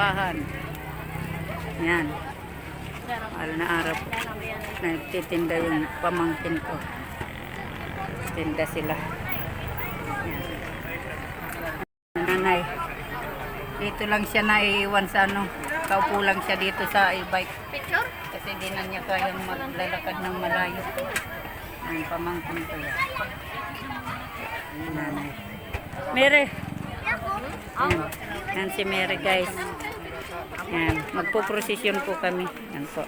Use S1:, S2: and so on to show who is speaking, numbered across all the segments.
S1: simbahan. Yan. Mahal na araw po. Nagtitinda yung pamangkin ko. Tinda sila. Yan. Nanay. Dito lang siya naiiwan sa ano. Kaupo lang siya dito sa e-bike. Kasi di na niya kayang maglalakad ng malayo. Ang pamangkin ko yan. Nanay. Mary. Yan. Yan si Mary guys. Yan. Magpo-prosesyon po kami. Yan po.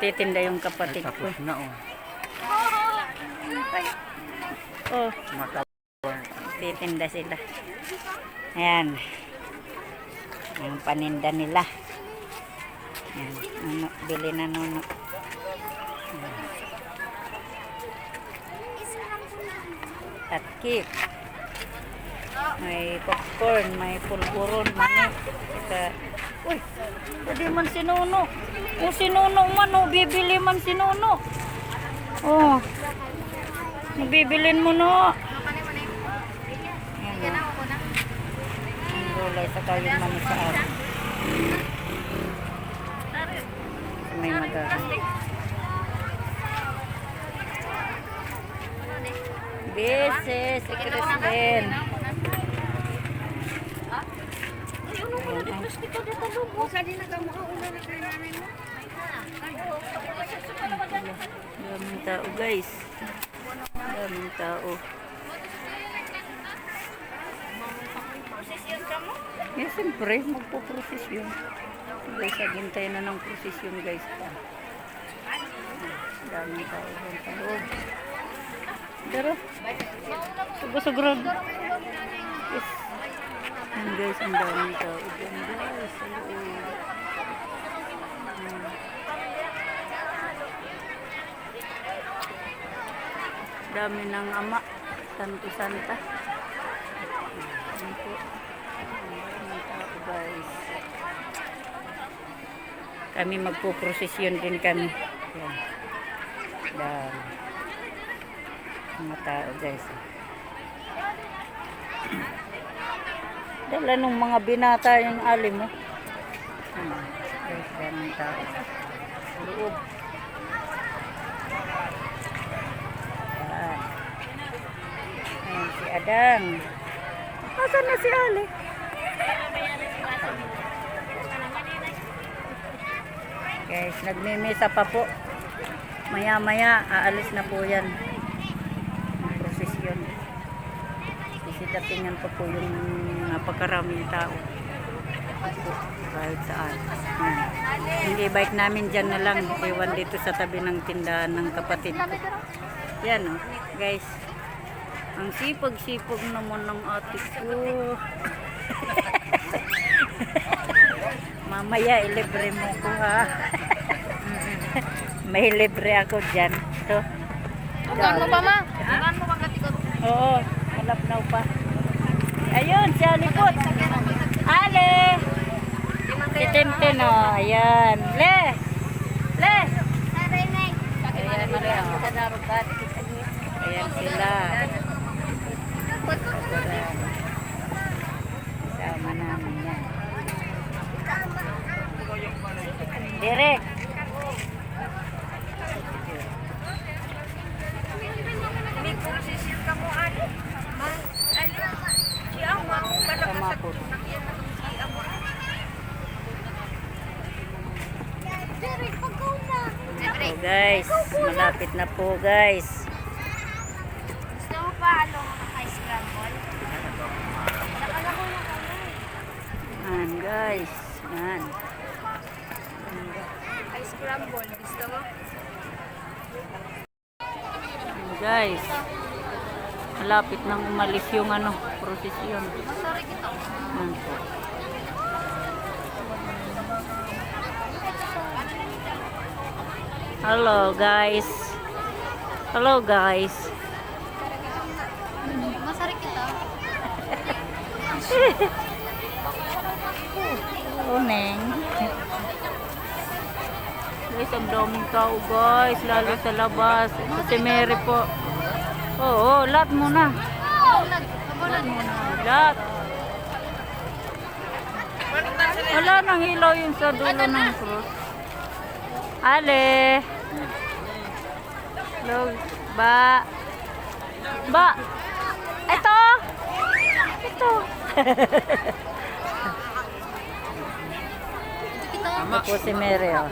S1: Titinda yung kapatid ko.
S2: Tapos na oh.
S1: Oh, titinda sila. Ayan. Ang paninda nila. Ayan. Nuno, bili na nuno. Ayan. At cake. May popcorn, may pulburon, manik. Saka, uy, pwede man si Nuno. O si Nuno man, o, bibili man si Nuno. Oh, bibilin mo no. Ayan na. Ang gulay sa kayong mani sa araw. May magahan. Beses, si Crispin. Daming tao guys. Daming tao. Eh, siyempre, magpo-prosesyon. Guys, aghintay na ng prosesyon guys. Daming tao dyan sa. Pero, sugo-sugrod. Yes. Yan guys, ang daming tao dyan guys. Dami ng ama. Santo Santa. Yan po. Ang daming tao guys. Kami magpo-prosesyon din kami. Dami. Mga tao guys. Dala nung mga binata yung alim mo. Hmm. Guys, daming tao. Loob. Yan. Ayan si Adang. Asan na si Ali? Guys, nagmimisa pa po. Maya-maya, aalis na po yan. Ang prosesyon. Sisitatingan pa po yung napakaraming tao. Po, kahit saan. Yan. Hindi bike namin dyan na lang. Iwan dito sa tabi ng tindahan ng kapatid ko. Yan o, guys. Ang sipag-sipag naman ng ate ko. Mamaya ilibre mo ko ha. May libre ako dyan. Ito.
S3: Bukan mo pa ma? Bukan mo bang gatikot?
S1: Oo, malapnaw pa. Ayun, si Alipot. Ale! Si Tintin o, ayan. Le! Le! Ayan, ayan sila. Ayan. Sama namin yan. Direk!
S3: May prosesyon ka mo ano? Ma, ano? Si ang mga kung
S1: Sama po. So guys, malapit na po guys.
S3: Gusto mo pa ano ice scramble? Nakalako na kamay.
S1: Yan guys. Yan.
S3: Ice scramble, gusto mo?
S1: Guys. Malapit nang umalis yung ano, prosesyon. Yan po. Hello guys. Hello guys.
S3: Masarap ito.
S1: Uneng. Guys, ang daming tao guys, lalo sa labas. Ito si Mary po. Oo, lahat muna.
S3: Kabulag. Kabulag.
S1: Lahat. Wala nang ilaw yung sa dulo ng cross. Ale. Hello. Ba. Ba. Ito. Ito. Ito po si Mary, oh.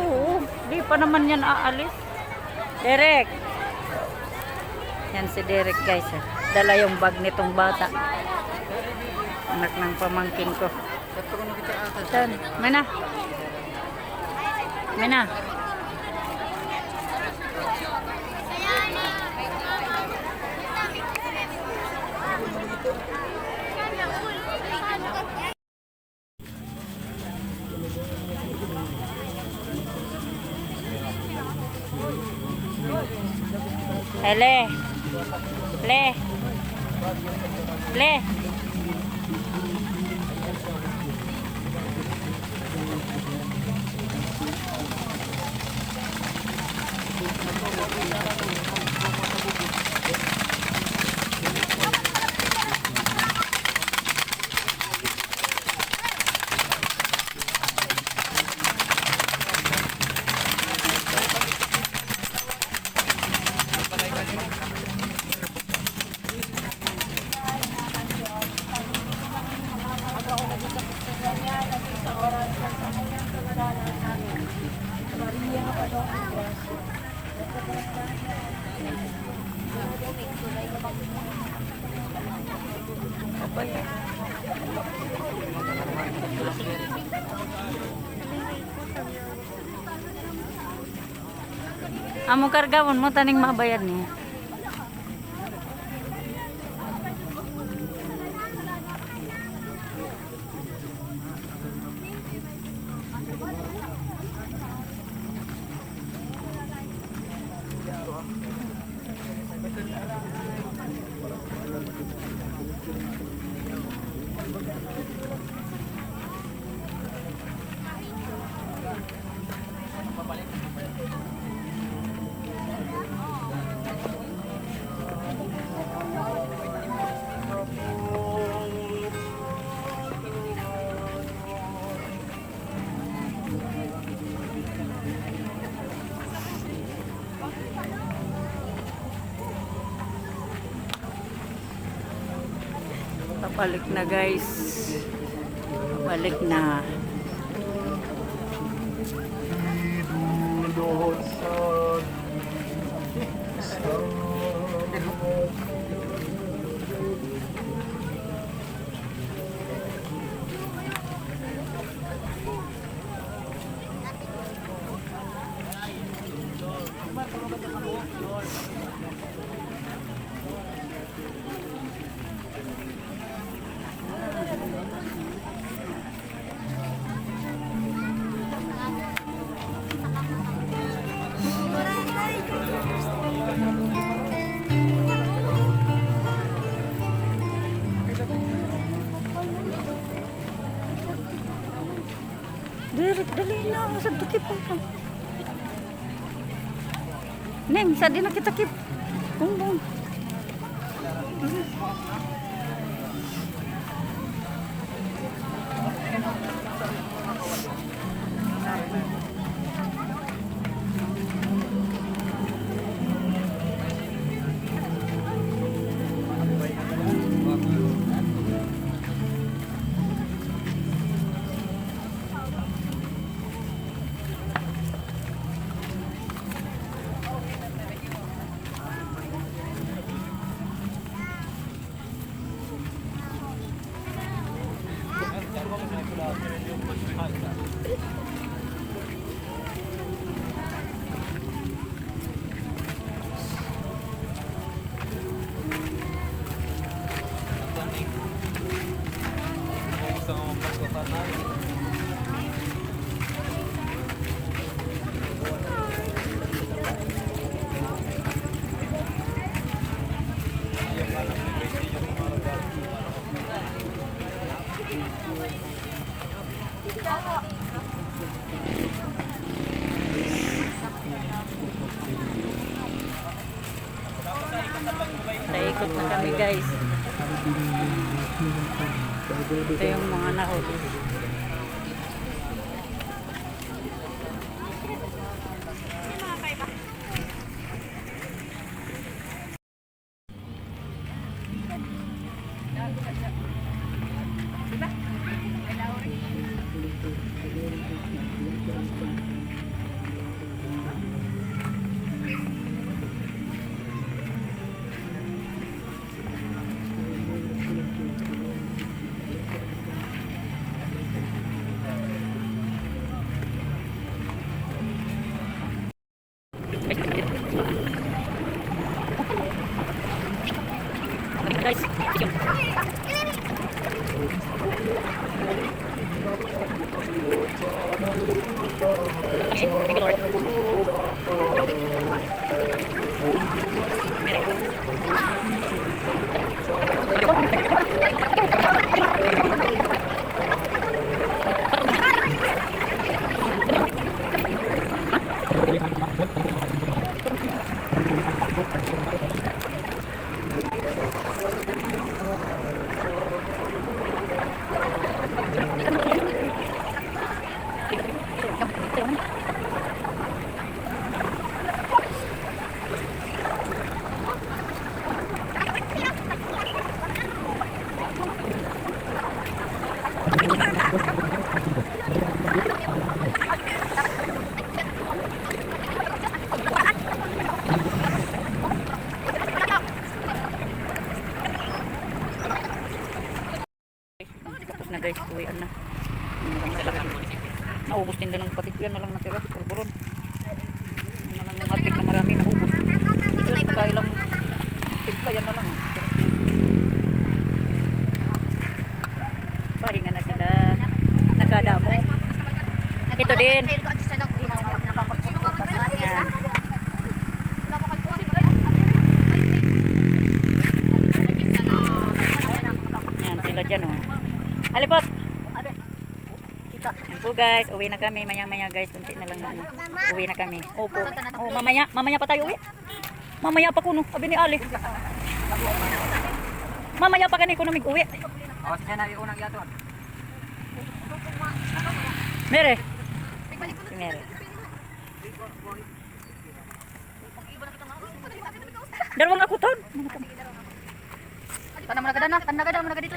S1: Oo, di pa naman yan aalis. Derek. Yan si Derek guys. eh. Dala yung bag nitong bata. Anak ng pamangkin ko. Saan? May na. May na. Hele. Le. Le. Amo kargawon mo taning mabayad niya. Look at that. Papalik na guys. Papalik na. Dali na. Sa tukip. Neng, sa di na kita kip. Bung. Naikot 啊这里就过去看一下。Ito yung na guys, uwian na. Lang. Naubos din din ng patik. Yan na lang natira. Purpuron. Yan na lang yung atik na marami naubos. Ito lang. Tigpa yan na lang. Pahinga na sila. Nagkadamo. Ito din. Yan. Yan sila dyan oh. Alipot! Yan po guys, uwi na kami. Maya-maya guys, kunti na lang. Ano. Uwi na kami. Opo. Oh, mamaya, mamaya pa tayo uwi. Mamaya pa kuno, sabi ni Ali. Mamaya pa kani kuno mig-uwi.
S2: Oh, siya na yung unang yaton.
S1: Mere. Mere. Dalawang ako ton.
S3: Tanah mana kadana, tanah kadana mana kadito.